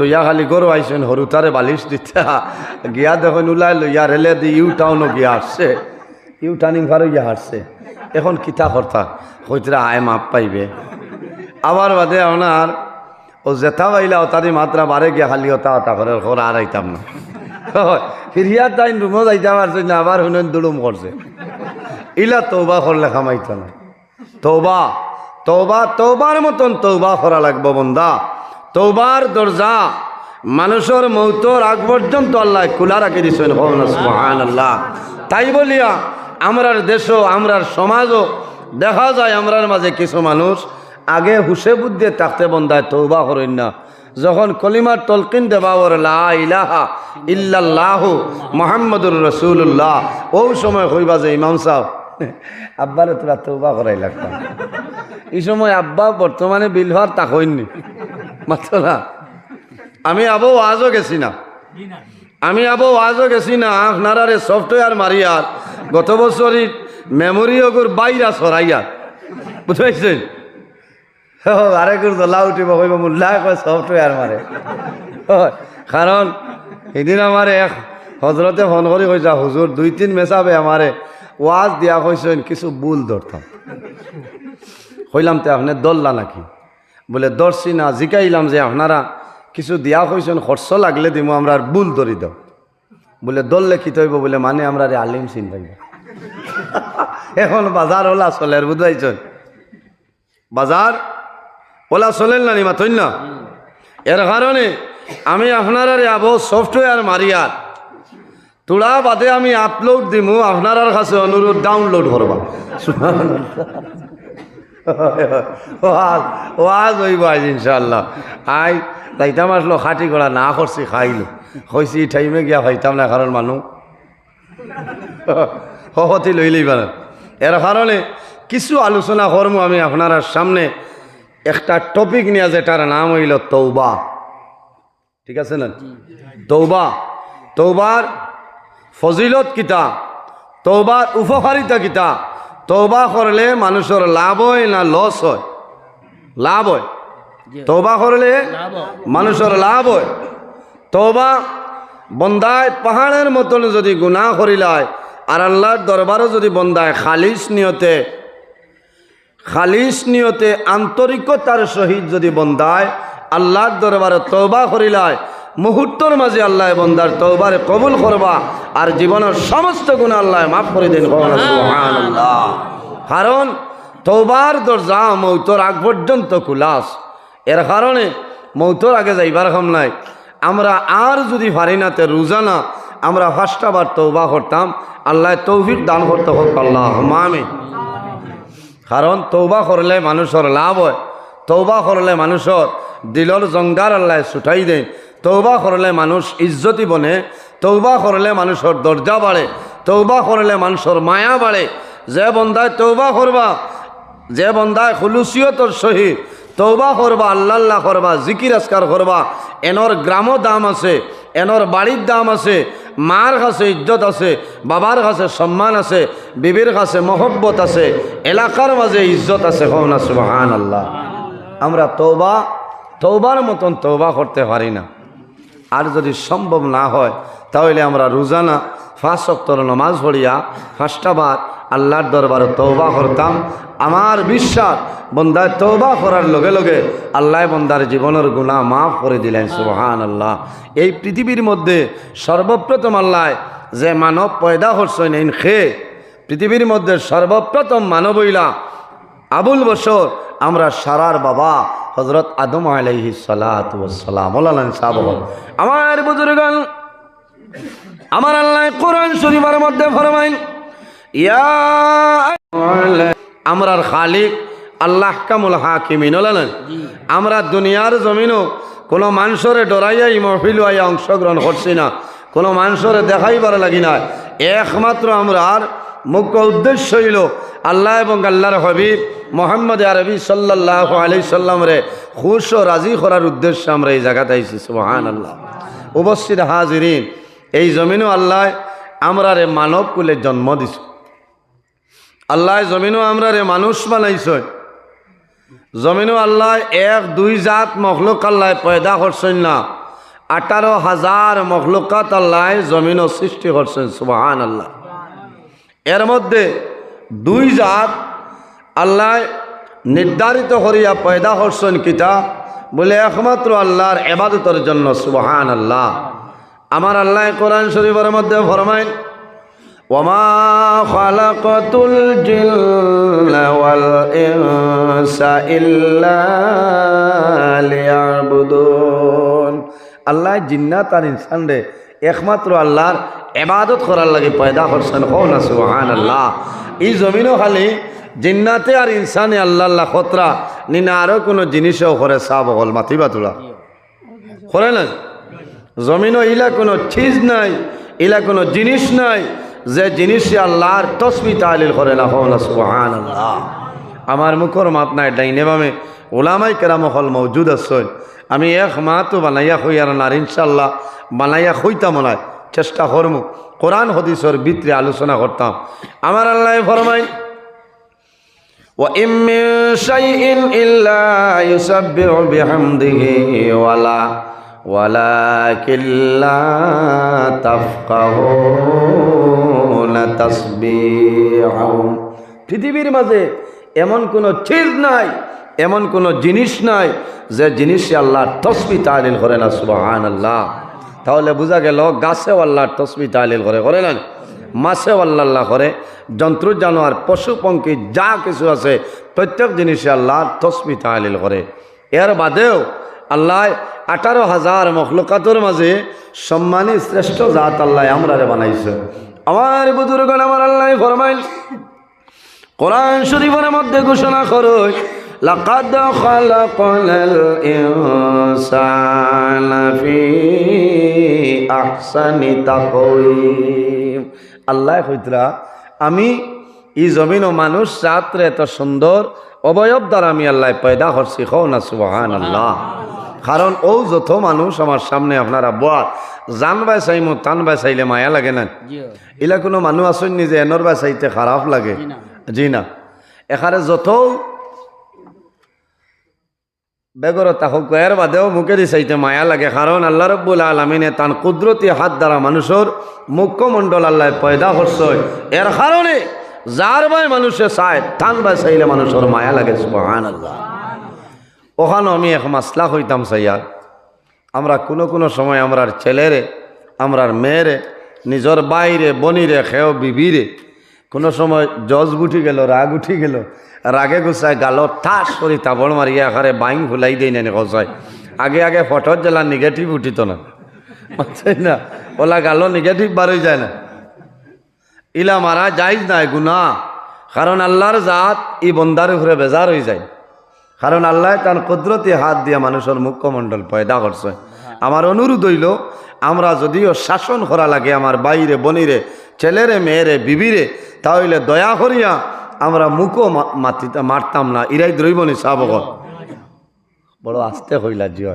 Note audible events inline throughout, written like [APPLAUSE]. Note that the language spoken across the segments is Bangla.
তৈয়া খালি গরু আইসেন হরুতারে বালিশ দিতে গিয়া দেখুন উলাই লইয়া রেলে দি ইউ টাউনও গিয়া আসছে। ইউ টার্নিং ফারও গিয়া হারছে এখন কিতা কর্তা হইতরা আয় মাপ পাইবে। আবার বাদে আপনার ও জেঠা বাইলা ওতারি মাত্রা বারে গিয়া খালি ওতা ওতা করে ঘর আর আইতাম না। ফিরিয়ার টাইম রুমও যাইতে পারছে না আবার শুনেন দুলুম করছে ইলা তৌবা করলে খামাইত না তৌবা তৌবা তৌবার মতন তৌবা করা লাগবো বন্দা। তৌবার দরজা মানুষের মৌতর আগ পর্যন্ত আল্লাহ খোলা রাখি মহান আল্লাহ তাই বলিয়া আমরার দেশও, আমরার সমাজও, দেখা যায় আমরার মাঝে কিছু মানুষ আগে হুসে বুদ্ধে থাকতে বন্ধায় তৌবা করেন না। যখন কলিমার তলকিন দেবাওয়ার লা ইলাহা ইল্লাল্লাহ মোহাম্মদুর রসুল্লাহ ও সময় কইবা যে ইমাম সাহ আব্বারে তোরা তৌবা করাই লাগতাম এই সময় আব্বা বর্তমানে বিল হওয়ার তা হইনি মাত্র না। আমি আবো আজও গেছি না। আমি আবো আজও গেছি না, আপনারারে সফটওয়্যার মারিয়ার। গত বছরই মেমোরি ওগুর বাইরা সরাইয়ার বুঝাইছেন? আরেকুর দোলা উঠিব, কইব মুল্লা কয় সফটওয়্যার মারে। কারণ এদিন আমার এক হজরতে ফোন করি কইসা হুজুর, দুই তিন মেসাবে আমারে ওয়াজ দিয়া কইছেন, কিছু ভুল ধরতাম। কইলাম তে আপনি দললা নাকি? বলে, দর্শি না, জিকাইলাম যে আপনারা কিছু দিয়া কইছেন খরচ লাগলে দিম, আমরা আর ভুল ধরি দাও। বলে, দললে কি তৈব? বলে মানে আমরা রে আলিম চিন পাইব [LAUGHS] এখন বাজার ওলা চলের, বুঝাইছেন? বাজার ওলা চলেন না নিমা তৈন না? এর কারণে আমি আপনারা আব সফটওয়্যার মারিয়ার তোড়া বাদে আমি আপলোড দিমু আপনার কাছে অনুরোধ ডাউনলোড করবা। [LAUGHS] ওয়াজ ওয়াজ হইব আজ ইনশাল্লাহ আই তাইতাম আসলো খাটি করা না করছি, খাইলো। হয়েছি টাইমে গিয়া হইতাম না কারণ মানুষ সহতি [LAUGHS] লই লইবা না। এর কারণে কিছু আলোচনা করব আমি আপনার সামনে। একটা টপিক নিয়ে যেটার নাম হইল তৌবা ঠিক আছে না? তৌবা তৌবার ফজিলত কিতা তৌবার উপকারিতা কিতা তৌবা করলে মানুষের লাভ হয় না লস হয়? লাভ হয়। তৌবা করলে মানুষের লাভ হয়। তৌবা বন্দায় পাহাড়ের মতন যদি গুণা করিলায় আর আল্লাহর দরবারও যদি বন্দায় খালিস নিয়তে খালিস নিয়তে আন্তরিকতার সহিত যদি বন্দায় আল্লাহর দরবারে তৌবা করিলায় মুহূর্তর মাঝে আল্লাহ বন্দার তৌবারে কবুল করবা আর জীবনের সমস্ত গুণ আল্লাহ মাফ করে দিন। কারণ তৌবার দরজা মৌতর আগ পর্যন্ত কুলাস এর কারণে মৌতর আগে যাইবার নাই। আমরা আর যদি পারি না তে রোজানা আমরা ফার্স্টাবার তৌবা করতাম। আল্লাহ তৌফিক দান করতে হোক আল্লাহ। মামি কারণ তৌবা করলে মানুষের লাভ হয়। তৌবা করলে মানুষের দিলর জঙ্গার আল্লাহ ছুটাই দেয়। তৌবা করলে মানুষ ইজ্জতি বনে তৌবা করলে মানুষের দরজা বাড়ে তৌবা করলে মানুষের মায়া বাড়ে। যে বন্দায় তৌবা করবা, যে বন্দায় খুলুসিয়তর সহিত তৌবা করবা, আল্লাহ করবা, জিকির আসকার করবা, এনর গ্রামও দাম আছে, এনর বাড়ির দাম আছে, মার কাছে ইজ্জত আছে, বাবার কাছে সম্মান আছে, বিবির কাছে মহব্বত আছে, এলাকার মাঝে ইজ্জত আছে কমনা সুবাহান আল্লাহ আমরা তৌবা তৌবার মতন তৌবা করতে পারি না। আর যদি সম্ভব না হয়, তাহলে আমরা রোজানা ফাঁস সপ্তর নমাজ পড়িয়া ফার্স্টাবার আল্লাহর দরবারে তৌবা করতাম। আমার বিশ্বাস, বন্দায় তৌবা করার লগে লগে আল্লাহ বন্দার জীবনের গুণা মাফ করে দিলেন সুবহান আল্লাহ এই পৃথিবীর মধ্যে সর্বপ্রথম আল্লাহ যে মানব পয়দা করছেন ইন খে। পৃথিবীর মধ্যে সর্বপ্রথম মানব হইলা আবুল বসর আমরা সারার বাবা। হজরত আদম আলাইহি সালাম। সাহাব আমার বুজুর্গান আমার আল্লাহ কোরআন শরীফের মধ্যে ফরমাইন ইয়া আমরার খালিক আল্লাহ কামুল হাকিমিন আমরা দুনিয়ার জমিনও কোনো মানুষরে ডরাইয়া এই মহফিল আইয়া অংশগ্রহণ করছি না। কোনো মানুষরে দেখাইবার লাগি না একমাত্র আমরা আর মুখ্য উদ্দেশ্য হইল আল্লাহ এবং আল্লাহর হবিব মোহাম্মদ আরবি সাল্লাহ আলি সাল্লামরে খুশ ও রাজি করার উদ্দেশ্যে আমরা এই জায়গাতে আইছি সুবহান আল্লাহ উপস্থিত হাজিরিন, এই জমিনও আল্লাহ আমরা রে মানব কুলে জন্ম দিছ। আল্লাহ জমিনও আমরা রে মানুষ বানাইছ। জমিনও আল্লাহ এক, দুই জাত মখলুক আল্লাহ পয়দা করছেন না। আঠারো হাজার মখলুকাত আল্লাহ জমিন সৃষ্টি করছেন সুবাহান আল্লাহ এর মধ্যে দুই জাত আল্লাহ নির্ধারিত করিয়া পয়দা করছেন কিতা? বলে একমাত্র আল্লাহর এবাদতের জন্য সুবহান আল্লাহ আমার আল্লাহ কোরআন শরীফের মধ্যে ফরমাইন আল্লাহ জিন্নাত আর ইনসান রে, একমাত্র আল্লাহর এবাদত করার লাগে পয়দা করছেন। হো না সুবহান আল্লাহ এই জমিনও খালি জিন্নাতে আর ইনসানে আল্লাহ আল্লাহ খতরা নিনা আরও কোনো জিনিসও করে সাব হল। মাতিবা তোলা করে না জমিনও ইলা কোনো চিজ নাই, ইলা কোনো জিনিস নাই। যে জিনিসে আল্লাহর তসমি তালিল করে না হো না সুবহান আল্লাহ আমার মুখর মাত নাই, ডাইনে বামে ওলামাই কেরাম হল মৌজুদ আছেন। আমি এক মা তো বানাইয়া হই আর না ইনশাল্লাহ বানাইয়া হইতাম না চেষ্টা করমু কোরআন হদিসর ভিতরে আলোচনা করতাম আমার আল্লাহ ফরমাই وإن من شيء إلا يسبح بحمده ولا ولكن لا تفقهون تسبيحهم পৃথিবীর মাঝে এমন কোনো চিজ নাই এমন কোনো জিনিস নাই যে জিনিসে আল্লাহর তসবি তালিল করে না সুবাহান আল্লাহ তাহলে বোঝা গেল, গাছে আল্লাহর তসবি তালিল করে করে না? মাছেও আল্লাহ আল্লাহ করে, যন্ত্র, জানোয়ার, পশু, পঙ্খী, যা কিছু আছে, প্রত্যেক জিনিসে আল্লাহর তসবি তালিল করে। এর বাদেও আল্লাহ আঠারো হাজার মখলুকাতর মাঝে সম্মানী শ্রেষ্ঠ জাত আল্লাহ আমরারে বানাইছে। আমার বুজুর্গণ আমার আল্লাহ ফরমাইল, কোরআন শরীফের মধ্যে ঘোষণা করো লাকাদ খালাকনাল ইনসানা ফি আহসানি তাকওয়িম আল্লাহ কইতরা আমি ই জমিন ও মানুষ রাত্রে এত সুন্দর অবয়ব দ্বারা আমি আল্লাহ পয়দা করছি খো না সুবহান আল্লাহ কারণ ও যত মানুষ আমার সামনে আপনারা বয়ার জান বাই চাইমো টান বাই চাইলে মায়া লাগে না। ইলা কোনো মানুষ আসেন নি যে এনর বাই চাইতে খারাপ লাগে জি না। এখানে যত বেগরতা হোক, এর বাদেও মুখে দি চাইতে মায়া লাগে, কারণ আল্লাহ রব্বুল আলমিনে তান কুদরতি হাত দ্বারা মানুষের মুখ্যমণ্ডল আল্লাহ পয়দা করছে। এর কারণে যার বাই মানুষে চায় টান বাই চাইলে মানুষের মায়া লাগে সুবহান আল্লাহ ওখানে আমি এক মাসলা হইতাম চাইয়ার আমরা কোনো কোনো সময় আমরার ছেলেরে, আমরার মেয়েরে, নিজর বাইরে, বনিরে খেও বিবিরে, কোনো সময় জজ উঠি গেল, রাগ উঠি গেল রাগে গুছায় গাল ঠাস করি তাবড় মারিয়া আকারে বাইং ভুলাই দেই না গছায় আগে আগে ফটোর জেলা নিগেটিভ উঠিত না। বুঝছেন না ওলা গালো নিগেটিভ বারই যায় না। ইলা মারা যাইজ নাই গুনা কারণ আল্লাহর জাত ই বন্দার উপরে বেজার হয়ে যায়। কারণ আল্লাহ তার কুদরতি হাত দিয়া মানুষের মুখ্যমণ্ডল পয়দা করছে আমার অনুরোধ হইল, আমরা যদিও শাসন করা লাগে আমার বাইরে বনিরে ছেলেরে মেয়েরে বিবিরে তাহলে দয়া করিয়া আমরা মুখও মাতিতে, মারতাম না, ইরাই দ্রৈবনি সাবক বড় আস্তে হইলা জিয়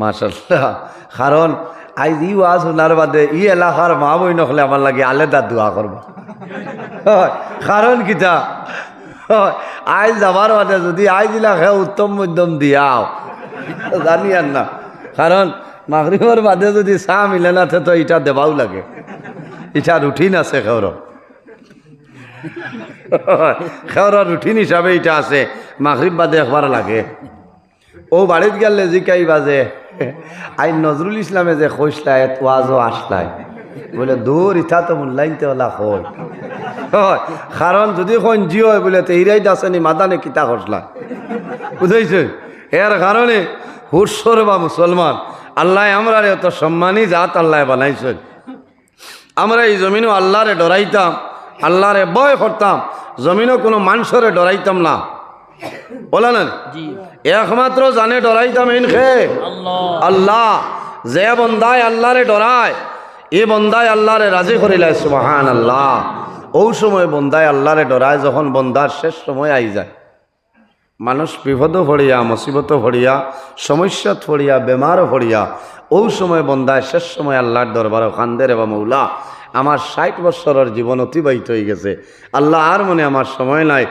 মাশাল্লাহ কারণ আইজ ই ওয়াজ শোনার বাদে, ই এলাকার মা বই নকলে আমার লাগে আলেদা দোয়া করব কারণ কিতা? আইজ যাবার বাদে যদি আইজ এলাকা উত্তম মধ্যম দিয়াও। জানি আর না। কারণ মাগরিবর বাদে যদি চাহ মিলে না, তো ইটা দেবাও লাগে। ইটা রুটিন আছে খেওর খেওর রুটিন হিসাবে ইটা আছে। মাগরিব বাদে একবার লাগে। ও বাড়িত গেলে জিকাই বাজে? আই নজরুল ইসলামে যে খসলায় ওয়াজও আসলায়। বলে দূর ইথা তো মূল্যাইনতে ওলা হয়, কারণ যদি কোন জি হয়, বলে, তো হিরাই দাসেনি মাদানে কিতা খসলা বুঝাইছে? এর কারণে হুসর বা মুসলমান, আল্লাহ আমরা এত সম্মানী জাত আল্লাহ বানাইছেন। আমরা এই জমিনও আল্লাহরে ডরাইতাম। আল্লাহরে বয় করতাম জমিনও কোনো মানুষরে ডরাইতাম না। বলা না? একমাত্র জানে ডরাইতাম এন খে আল্লাহ যে বন্দায় আল্লাহরে ডরায় এ বন্দায় আল্লাহরে রাজি করিলাই সুবাহান আল্লাহ ও সময় বন্দায় আল্লাহরে ডরায় যখন বন্দার শেষ সময় আই যায়। মানুষ বিপদ ভরিয়া মুসিবত ভরিয়া সমস্যা ফড়িয়া বেমারও ভরিয়া ও সময় বন্দায় শেষ সময় আল্লাহর দরবার খান্দের বা মৌলা আমার ষাট বৎসরের জীবন অতিবাহিত হয়ে গেছে। আল্লাহ আর মনে আমার সময় নাই।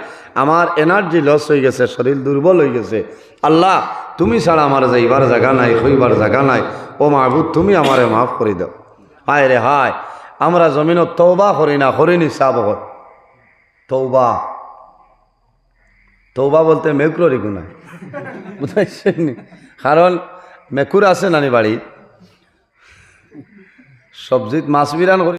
আমার এনার্জি লস হয়ে গেছে, শরীর দুর্বল হয়ে গেছে। আল্লাহ, তুমি ছাড়া আমার যাইবার জায়গা নাই, হইবার জায়গা নাই। ও মাহবুব, তুমি আমারে মাফ করে দাও। হায় রে হায়, আমরা জমিনত তৌবা করি না করিনি সাব তৌবা তৌবা বলতে মেকুরি গুণা বুঝাইছেন কারণ মেকুর আছে নানি বাড়ি। সবজিত মাছ বিরান